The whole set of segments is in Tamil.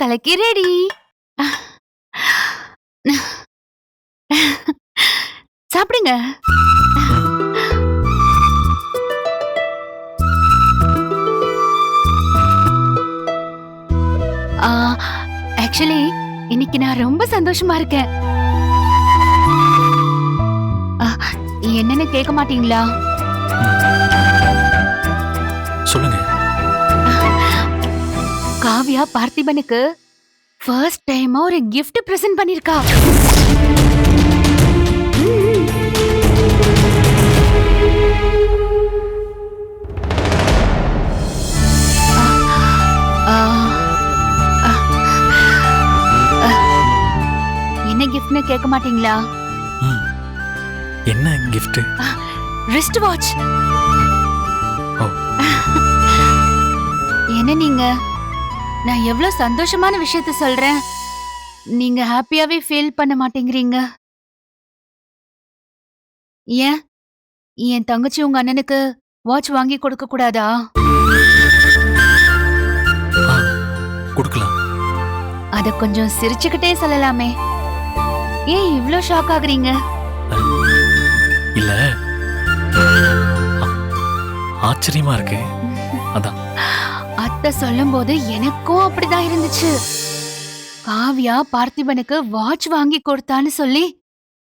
கலக்கி ரெடி சாப்பிடுங்க. ஆக்சுவலி இன்னைக்கு நான் ரொம்ப சந்தோஷமா இருக்கேன். என்னன்னு கேட்க மாட்டீங்களா? காவ்யா பார்த்திபனுக்கு ஃபர்ஸ்ட் டைமா ஒரு gift பிரசன்ட் பண்ணிருக்கா. என்ன கிஃப்ட்னு கேட்க மாட்டீங்களா. என்ன gift? Wrist watch. என்ன நீங்க? நான் எவ்வளவு சந்தோஷமான விஷயத்த சொல்றேன். நீங்க ஹாப்பியாவே ஃபீல் பண்ண மாட்டேங்கிறீங்க. ஏன்? என் தங்கச்சி உங்க அண்ணனுக்கு வாட்ச் வாங்கி கொடுக்க கூடாதா? கொடுக்கலாம். அத கொஞ்சம் சிரிச்சுக்கிட்டே சொல்லலாமே. ஏன் இவ்ளோ ஷாக் ஆகுறீங்க? இல்ல. ஆச்சரியமா இருக்கு. அதான். அத்தை சொல்லும்போது எனக்கும் அப்படிதான் இருந்துச்சு. காவ்யா பார்த்திபனுக்கு வாட்ச் வாங்கி கொடுத்தான்னு சொல்லி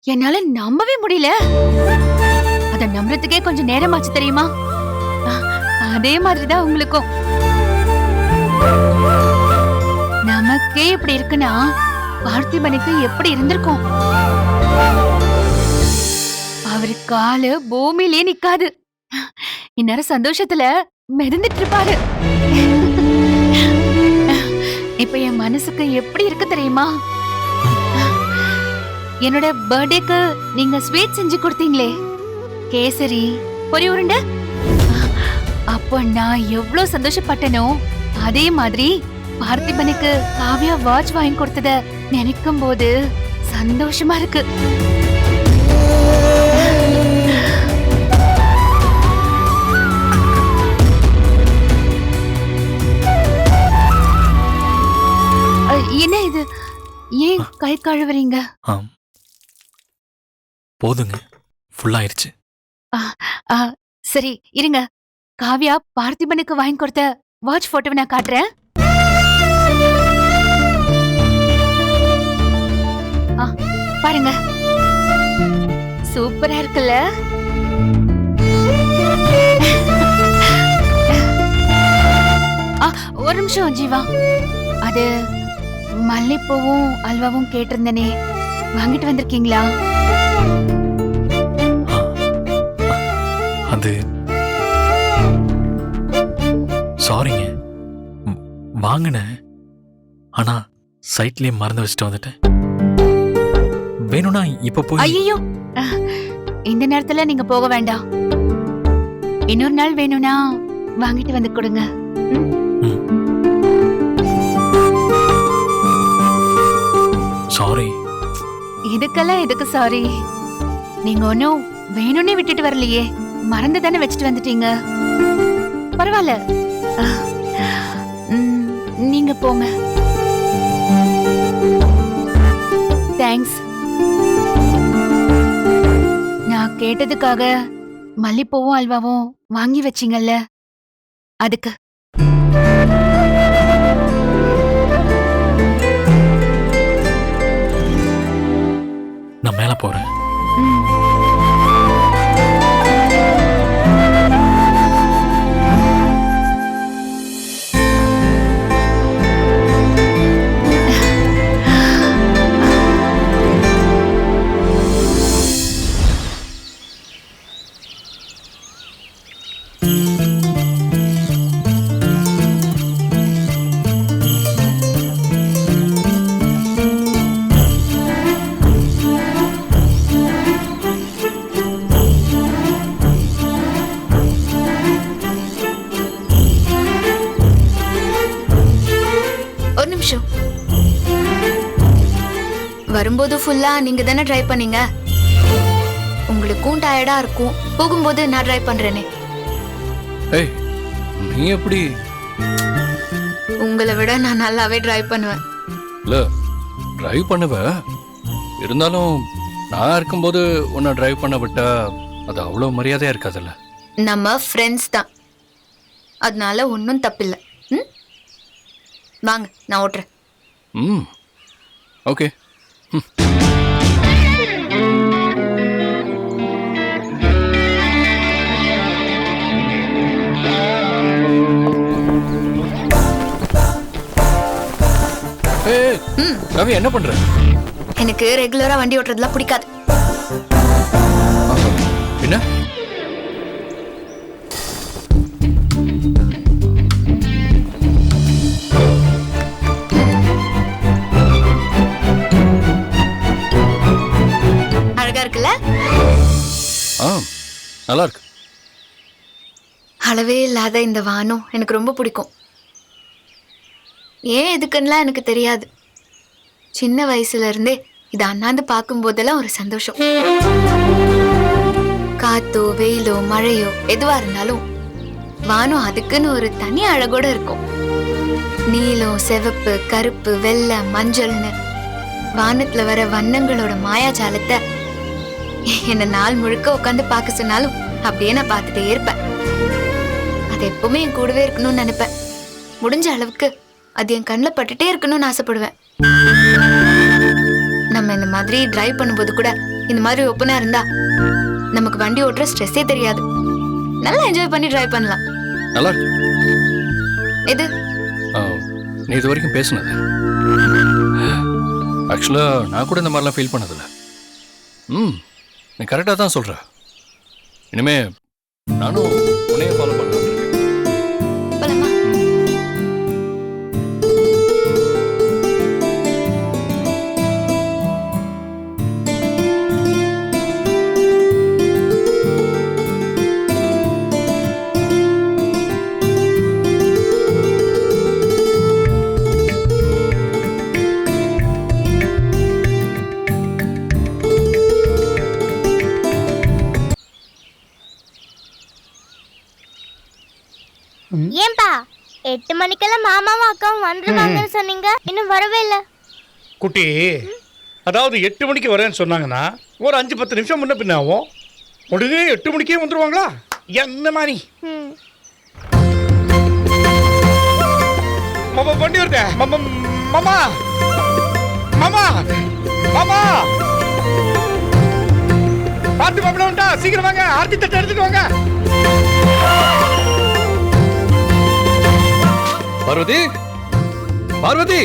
என்னால நம்பவே முடியல. அத நம்புறதுக்கே கொஞ்சம் நேரமாச்சு தெரியுமா? அதே மாதிரிதான் உங்களுக்கும். நமக்கே இப்படி இருக்குன்னா பார்த்திபனுக்கு எப்படி இருந்திருக்கும்? அவரு காலு பூமியிலே நிக்காது. இந்நேரம் சந்தோஷத்துல மிதந்துட்டு இருப்பாரு. இப்ப என் மனசுக்கு எப்படி இருக்கு தெரியுமா? என்னோட பர்த்டேக்கு நீங்க ஸ்வீட் செஞ்சு கொடுத்தீங்களே. கேசரி பொரி உருண்டை? அப்போ நான் எவ்வளவு சந்தோஷப்பட்டனோ அதே மாதிரி பார்த்திபனுக்கு காவியா வாட்ச் வாங்கி கொடுத்தத நினைக்கும் போது சந்தோஷமா இருக்கு. ஏன் கை கழுவுறீங்க? ஆம். போதுங்க. ஃபுல்லாயிருச்சு சரி இருங்க. காவ்யா பார்த்திபனுக்கு வாங்கி கொடுத்த வாட்ச் போட்டோவை நான் காட்டுறேன். பாருங்க. சூப்பரா இருக்குல்ல? ஒரு நிமிஷம் ஜீவா. அது மல்லிப்பூவும் அல்வாவும் கேட்டிருந்தனே. வாங்கிட்டு வந்திருக்கீங்களா? அது சாரிங்க ம், வாங்கினேன். ஆனா சைட்லயே மறந்து வச்சுட்டு வந்துட்டேன். வேணும்னா இப்ப போய் ஐயோ இந்த நேரத்துல நீங்க போக வேண்டாம். இன்னொரு நாள் வேணும்னா வாங்கிட்டு வந்து கொடுங்க. சாரி இதுக்கெல்லாம் எதுக்கு சாரி நீங்க ஒன்னும் வேணும்னே விட்டுட்டு வரலையே. மறந்து தானே வச்சுட்டு வந்துட்டீங்க. பரவாயில்ல. நீங்க போங்க. தேங்க்ஸ் நான் கேட்டதுக்காக மல்லிப்பூவும் அல்வாவும் வாங்கி வச்சிங்கல்ல. அதுக்கு நான் மேலே போகிறேன் வரும்போது ஃபுல்லா நீங்க தானே ட்ரை பண்ணீங்க? உங்களுக்கும் டயர்டா இருக்கும். போகும்போது நான் ட்ரை பண்றேனே. ஏய் நீ எப்படி? உங்க உங்களை விட நான் நல்லாவே டிரைவ் பண்ணுவேன். இல்ல டிரைவ் பண்ணுவ. இருந்தாலும் நான் இருக்கும்போது உன்னை டிரைவ் பண்ண விட்டா அது அவ்வளோ மரியாதையா இருக்காதுல்ல. நம்ம ஃப்ரெண்ட்ஸ் தான். அதனால ஒன்றும் தப்பில்லை. ம்? வாங்க நான் ஓட்டுறேன். ம் ஓகே ரவி என்ன பண்ற? எனக்கு ரெகுலரா வண்டி ஓட்டுறதுலாம் பிடிக்காது. என்ன? நல்லா இருக்கு அளவே இல்லாத இந்த வானம் எனக்கு ரொம்ப பிடிக்கும். ஏன் எதுக்குன்னுலாம் எனக்கு தெரியாது. சின்ன வயசுல இருந்தே இதை அண்ணாந்து பார்க்கும் போதெல்லாம் ஒரு சந்தோஷம். காத்தோ வெயிலோ மழையோ எதுவா இருந்தாலும் வானம் அதுக்குன்னு ஒரு தனி அழகோட இருக்கும். நீலம் சிவப்பு கருப்பு வெள்ளை மஞ்சள்னு வானத்துல வர வண்ணங்களோட மாயாஜாலத்தை என்ன நாள் முழுக்க உட்காந்து பார்க்க சொன்னாலும் அப்படியே நான் பார்த்துட்டே இருப்பேன். அது எப்பவுமே என் கூடவே இருக்கணும்னு நினைப்பேன். முடிஞ்ச அளவுக்கு அது என் கண்ணில் பட்டுட்டே இருக்கணும்னு ஆசைப்படுவேன். நம்ம இந்த மாதிரி டிரைவ் பண்ணும்போது கூட இந்த மாதிரி ஒப்பனா இருந்தா நமக்கு வண்டி ஓட்டுற ஸ்ட்ரெஸ்ஸே தெரியாது. நல்லா என்ஜாய் பண்ணி டிரைவ் பண்ணலாம். நல்லா இருக்கு. எது? நீ இது வரைக்கும் பேசுனது. ஆக்சுவலா நான் கூட இந்த மாதிரிலாம் ஃபீல் பண்ணதில்ல. ம் நீ கரெக்டாக தான் சொல்ற. இனிமே நானும் உன்னையே ஃபாலோ ஏன்பா எட்டு மணிக்கெல்லாம் மாமாவும் அக்காவும் வந்துருவாங்கன்னு சொன்னீங்க இன்னும் வரவே இல்ல. குட்டி அதாவது எட்டு மணிக்கு வரேன்னு சொன்னாங்கன்னா ஒரு அஞ்சு பத்து நிமிஷம் முன்ன பின்ன ஆகும் உடனே எட்டு மணிக்கே வந்துருவாங்களா? என்ன மாதிரி. மாமா வண்டி வருதே. மாமா மாமா. மாமா மாமா. பார்த்து வந்துட்டா சீக்கிரம் வாங்க. ஆர்த்தி தட்டை எடுத்துட்டு வாங்க. பார்வதி? பார்வதி!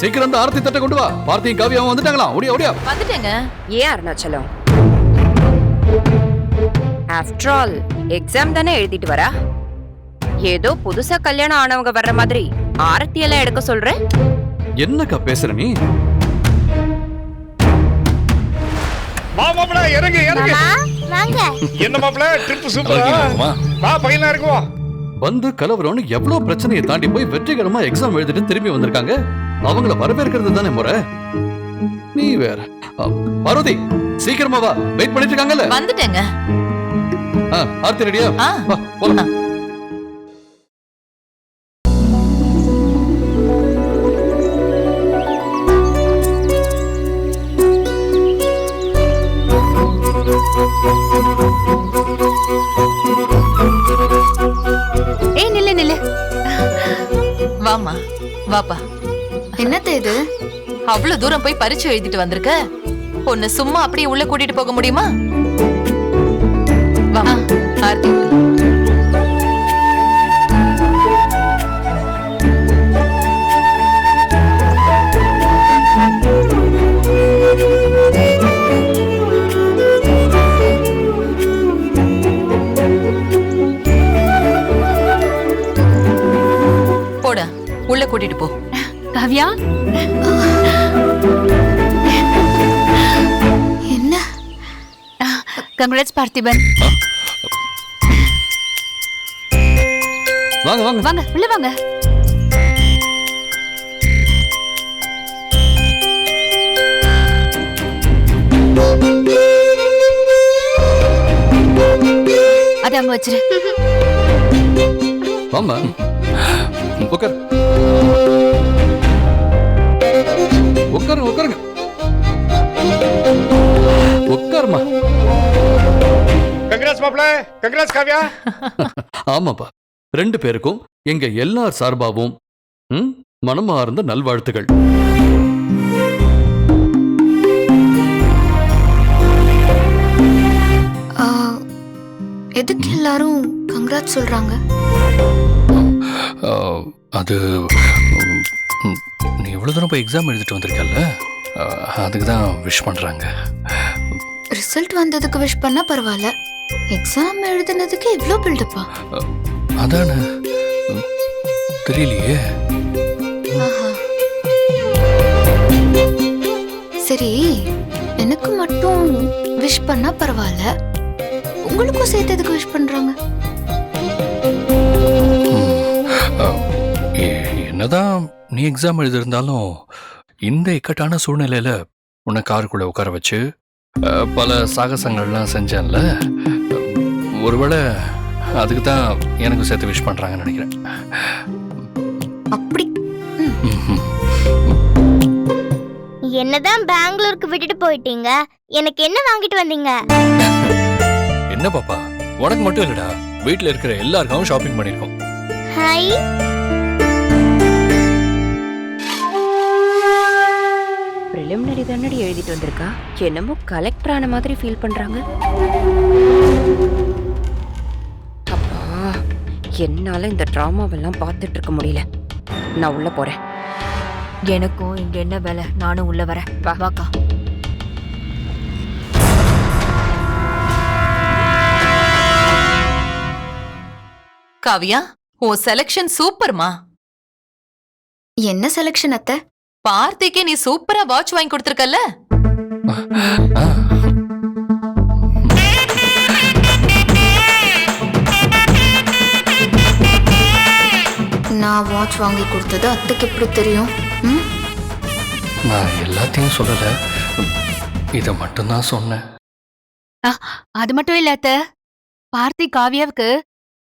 சீக்கிரம் வந்து ஆரத்தி தட்டை கொண்டு வா. பார்த்தியும் காவியாவும் வந்துட்டாங்களா? ஓடியா ஓடியா. வந்துட்டேங்க. ஏன் அருணாச்சலம். ஆஃப்டர் ஆல் எக்ஸாம் தானே எழுதிட்டு வரா? ஏதோ புதுசா கல்யாணம் ஆனவங்க வர்ற மாதிரி ஆரத்தி எல்லாம் எடுக்க சொல்ற? என்னக்கா பேசுற நீ? வா மாப்பிள்ள இறங்கு இறங்கு. என்ன மாப்பிள்ள ட்ரிப் சூப்பரா? வா பையனா இருக்கு வா வந்து கலவரம்னு எவ்வளவு பிரச்சனையை தாண்டி போய் வெற்றிகரமா எக்ஸாம் எழுதிட்டு திரும்பி வந்திருக்காங்க? அவங்கள வரவேற்கிறது தானே முறை? நீ வேற. பார்வதி சீக்கிரமா வா. வெயிட் பண்ணிட்டு இருக்காங்கல்ல? வந்துட்டேங்க. ஆர்த்தி ரெடியா எவ்வளவு தூரம் போய் பரீட்சை எழுதிட்டு வந்திருக்க? உன்னை சும்மா அப்படியே உள்ள கூட்டிட்டு போக முடியுமா? வா ஆர்த்தி. கங்க்ராட்ஸ் பார்த்திபன் வாங்க வாங்க. வாங்க உள்ள வாங்க. அது அங்க வச்சிரு. வாமா உட்கார் உட்காருங்க உட்காருங்க உட்காருமா? கங்கராஜ் மாப்ள கங்கராஜ் காவ்யா. ஆமாப்பா. ரெண்டு பேருக்கும் எங்க எல்லார் சார்பாவும் ம், மனமார்ந்த நல்வாழ்த்துகள் ஆ, எதுக்கு எல்லாரும் கங்க்ராட் சொல்றாங்க? ஆ, அது ம், நீ எவ்வளோ தூரம் போய் எக்ஸாம் எழுதிட்டு வந்திருக்கல்ல அதுக்கு தான் விஷ் பண்ணுறாங்க ரிசல்ட் வந்ததுக்கு விஷ் பண்ணா பரவாயில்ல. எக்ஸாம் எழுதுனதுக்கு இவ்ளோ பில்டப்பா அதானே? தெரியலையே. சரி எனக்கு மட்டும் விஷ் பண்ணா பரவாயில்ல. உங்களுக்கும் சேர்த்து எதுக்கு விஷ் பண்றாங்க? என்னதான் நீ எக்ஸாம் எழுதியிருந்தாலும் இந்த இக்கட்டான சூழ்நிலையில உன்னை காருக்குள்ள உட்கார வச்சு பல சாகசங்கள்லாம் செஞ்சேன்ல. ஒருவேளை அதுக்கு தான் எனக்கு சேர்த்து விஷ் பண்ணுறாங்கன்னு நினைக்கிறேன். அப்படி. என்னதான் பெங்களூருக்கு விட்டுட்டு போயிட்டீங்க? எனக்கு என்ன வாங்கிட்டு வந்தீங்க? என்ன பாப்பா? உனக்கு மட்டும் இல்லடா. வீட்டில் இருக்கிற எல்லாருக்கும் ஷாப்பிங் பண்ணியிருக்கோம். ஹாய் ப்ரிலிமினரி தானடி எழுதிட்டு வந்திருக்கா? என்னமோ கலெக்டர் ஆன மாதிரி ஃபீல் பண்றாங்க. அப்பா என்னால இந்த டிராமாவெல்லாம் பார்த்துட்டு இருக்க முடியல. நான் உள்ள போறேன். எனக்கும் இங்க என்ன வேலை? நானும் உள்ள வரேன். வா. வாக்கா. காவியா உன் செலக்ஷன் சூப்பர்மா. என்ன செலெக்ஷன் அத்தை? பார்த்திக்கே நீ சூப்பரா வாட்ச் வாங்கி கொடுத்திருக்கல்ல? நான் வாட்ச் வாங்கி கொடுத்தது அத்தைக்கு எப்படி தெரியும்? ம்? நான் எல்லாத்தையும் சொல்லலை. இதை மட்டும்தான் சொன்னேன். அது மட்டும் இல்ல அத்த. பார்த்தி காவியாவுக்கு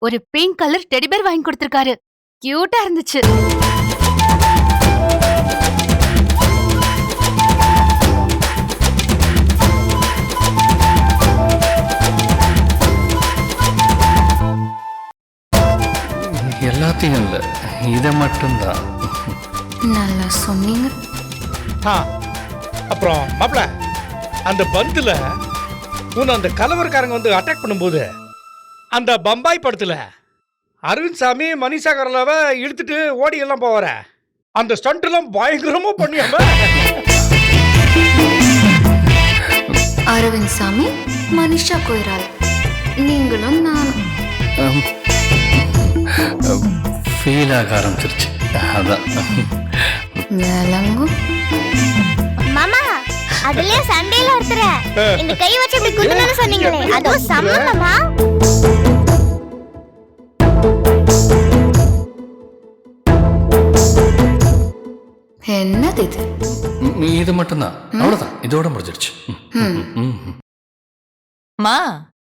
ஒரு பிங்க் கலர் டெடிபேர் வாங்கி கொடுத்திருக்காரு. கியூட்டா இருந்துச்சு. எல்லாத்தையும் இல்லை இதை மட்டும்தான். நல்லா சொன்னீங்க. ஆ அப்புறம் மாப்ள அந்த பந்துல உன்னை அந்த கலவரக்காரங்க வந்து அட்டாக் பண்ணும்போது அந்த பம்பாய் படத்துல அரவிந்த் சாமி மனிஷா கரலாவை இழுத்துட்டு ஓடி எல்லாம் போவார. அந்த ஸ்டண்ட் எல்லாம் பயங்கரமா பண்ணியாம. அரவிந்த் சாமி மனிஷா கொய்ரால் நீங்களும் நானும். ஃபீல் ஆக ஆரம்பிச்சிருச்சு. அதான். மாமா அதுலயே சண்டையில ஒருத்தர. இந்த கை வச்சு இப்படி குத்துனு சொன்னீங்களே. அதுவும் செம்ம மாமா. என்னது இது? இது மட்டும்தான். அவ்வளோதான் இதோட முடிஞ்சிருச்சு. மா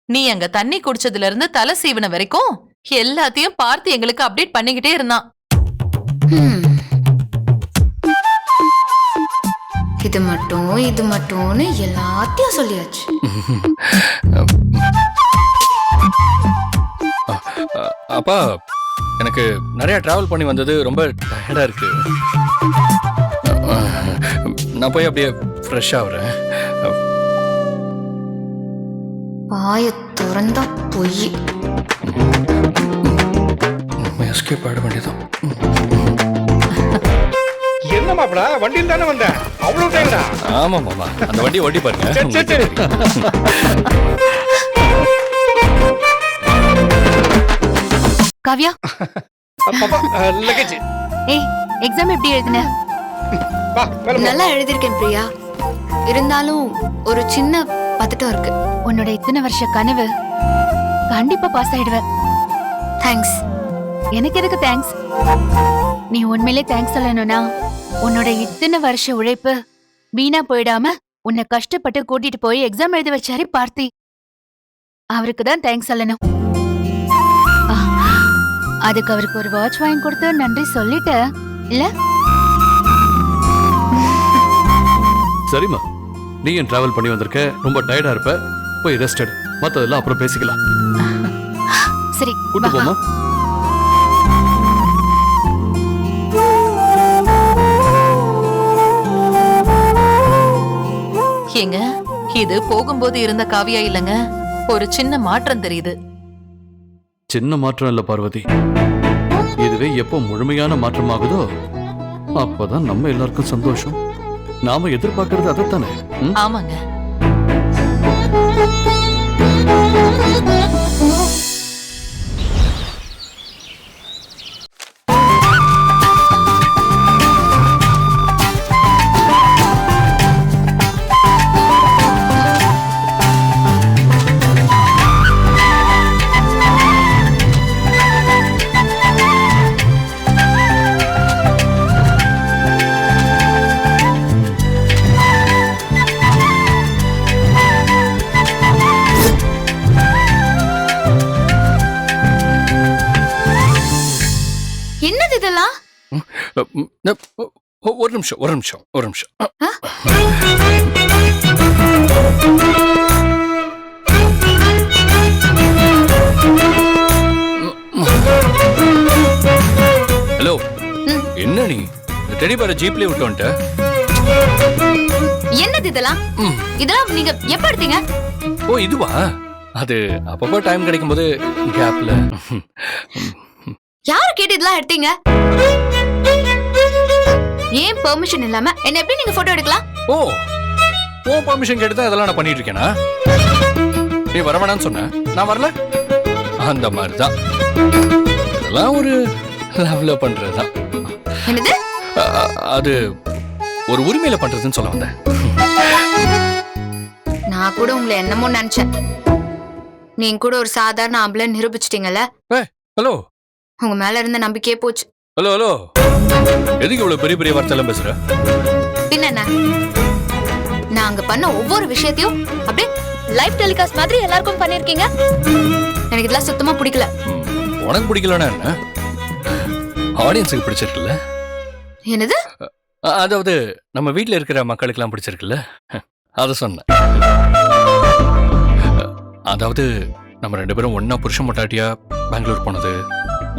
நீ அங்க தண்ணி குடிச்சதுல இருந்து தலை சீவன வரைக்கும் எல்லாத்தையும் பார்த்து எங்களுக்கு அப்டேட் பண்ணிக்கிட்டே இருந்தான். இது மட்டும் இது மட்டும்னு எல்லாத்தையும் சொல்லியாச்சு. அப்பா எனக்கு நிறைய டிராவல் பண்ணி வந்தது ரொம்ப டயர்டாக இருக்கு. நான் போய் அப்படியே ஃப்ரெஷ் ஆகுறேன் வாய திறந்தா பொய். எஸ்கேப் ஆட வேண்டியதான் என்ன மாப்ள வண்டியில் தானே வந்தேன் அவ்வளவு டைம்டா ஆமாம் மாமா. அந்த வண்டியை ஓட்டி பாருங்க. சரி சரி சரி. காவ்யா? பாப்பா லக்கேஜ் ஏய் எக்ஸாம் எப்படி எழுதுன? வா மேல போ. நல்லா எழுதியிருக்கேன் பிரியா. இருந்தாலும் ஒரு சின்ன பதட்டம் இருக்கு. உன்னோட இத்தனை வருஷ கனவு கண்டிப்பா பாஸ் ஆயிடுவ தேங்க்ஸ் எனக்கு எதுக்கு தேங்க்ஸ் நீ உண்மையிலே தேங்க்ஸ் சொல்லணும்னா உன்னோட இத்தனை வருஷ உழைப்பு வீணா போயிடாம உன்னை கஷ்டப்பட்டு கூட்டிட்டு போய் எக்ஸாம் எழுத வச்சாரு பார்த்தி. அவருக்கு தான் தேங்க்ஸ் சொல்லணும். அதுக்கு அவருக்கு ஒரு வாட்ச் வாங்கி கொடுத்து நன்றி சொல்லிட்ட இல்ல? சரிம்மா. நீ என் டிராவல் பண்ணி வந்திருக்க? ரொம்ப டயர்டா இருப்ப. போய் ரெஸ்ட் எடு. மத்ததெல்லாம் அப்புறம் பேசிக்கலாம். சரி கூட்டு. போமா ஏங்க இது போகும்போது இருந்த காவியா இல்லைங்க. ஒரு சின்ன மாற்றம் தெரியுது. சின்ன மாற்றம் இல்ல பார்வதி. இதுவே எப்போ முழுமையான மாற்றமாகுதோ அப்பதான் நம்ம எல்லாருக்கும் சந்தோஷம். நாம எதிர்பார்க்கறது அதைத்தானே? ஆமாங்க. நிமிஷம் ஒரு நிமிஷம் ஒரு நிமிஷம். ஹலோ. என்ன நீ? டெடி பேரை ஜீப்லயே விட்டு வந்துட்ட? என்னது இதெல்லாம். இதெல்லாம் நீங்க எப்ப எடுத்தீங்க? ஓ இதுவா? அது அப்பப்போ டைம் கிடைக்கும் போது கேப்ல. யாரு கேட்டு இதெல்லாம் எடுத்தீங்க? ஏன் பெர்மிஷன் இல்லாம? என்ன எப்படி நீங்க போட்டோ எடுக்கலாம்? ஓ ஓ பர்மிஷன் கேட்டு தான் இதெல்லாம் நான் பண்ணிட்டு இருக்கேனா நீ வர வேணாம்னு சொன்ன நான் வரல? அந்த மாதிரி தான் இதெல்லாம் ஒரு லவ்ல பண்றதுதான். என்னது? அது ஒரு உரிமையில பண்றதுன்னு சொல்ல வந்தேன். நான் கூட உங்களை என்னமோ நினைச்சேன். நீங்க கூட ஒரு சாதாரண ஆம்பளை நிரூபிச்சிட்டீங்கல்ல? ஹலோ உங்க மேல இருந்த நம்பிக்கையே போச்சு. ஹலோ ஹலோ எதுக்கு இவ்வளவு பெரிய பெரிய வார்த்தை எல்லாம் பேசுற? பின்ன என்ன நாங்க பண்ண ஒவ்வொரு விஷயத்தையும் அப்படியே லைவ் டெலிகாஸ்ட் மாதிரி எல்லாருக்கும் பண்ணிருக்கீங்க. எனக்கு இதெல்லாம் சுத்தமா பிடிக்கல. உனக்கு பிடிக்கலன்னா என்ன? ஆடியன்ஸுக்கு பிடிச்சிருக்குல்ல? என்னது? அதாவது நம்ம வீட்ல இருக்கிற மக்களுக்கெல்லாம் பிடிச்சிருக்குல்ல? அதை சொன்னேன். அதாவது நம்ம ரெண்டு பேரும் ஒண்ணா புருஷன் மொட்டாட்டியா பெங்களூர் போனது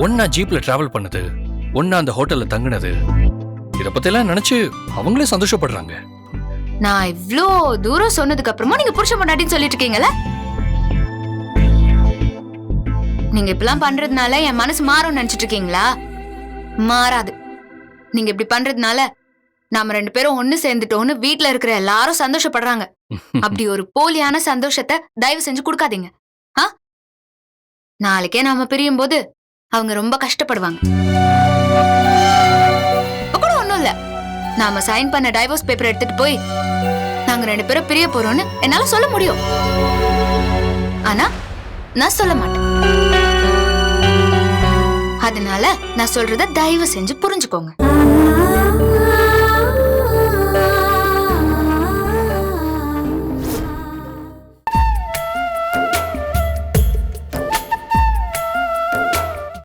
ஒண்ணா ஜீப்ல டிராவல் பண்ணது ஒண்ணா அந்த ஹோட்டல்ல தங்குனது. இத பத்தியெல்லாம் நினைச்சு அவங்களே சந்தோஷப்படுறாங்க. நான் இவ்ளோ தூரம் சொன்னதுக்கு அப்புறமா நீங்க புருஷ பொண்டாட்டின்னு சொல்லிட்டு இருக்கீங்கல்ல நீங்க இப்படிலாம் பண்றதுனால என் மனசு மாறும்னு நினைச்சிட்டு இருக்கீங்களா மாறாது. நீங்க இப்படி பண்றதுனால நாம ரெண்டு பேரும் ஒண்ணு சேர்ந்துட்டோம்னு வீட்ல இருக்கிற எல்லாரும் சந்தோஷப்படுறாங்க. அப்படி ஒரு போலியான சந்தோஷத்தை தயவு செஞ்சு கொடுக்காதீங்க. நாளைக்கே நாம பிரியும் போது அவங்க ரொம்ப கஷ்டப்படுவாங்க. நாம சைன் பண்ண டைவோர்ஸ் பேப்பர் எடுத்துட்டு போய் நாங்க ரெண்டு பேரும் பிரிய போறோம்னு என்னால சொல்ல முடியும். ஆனா நான் சொல்ல மாட்டேன். அதனால நான் சொல்றத தயவு செஞ்சு புரிஞ்சுக்கோங்க.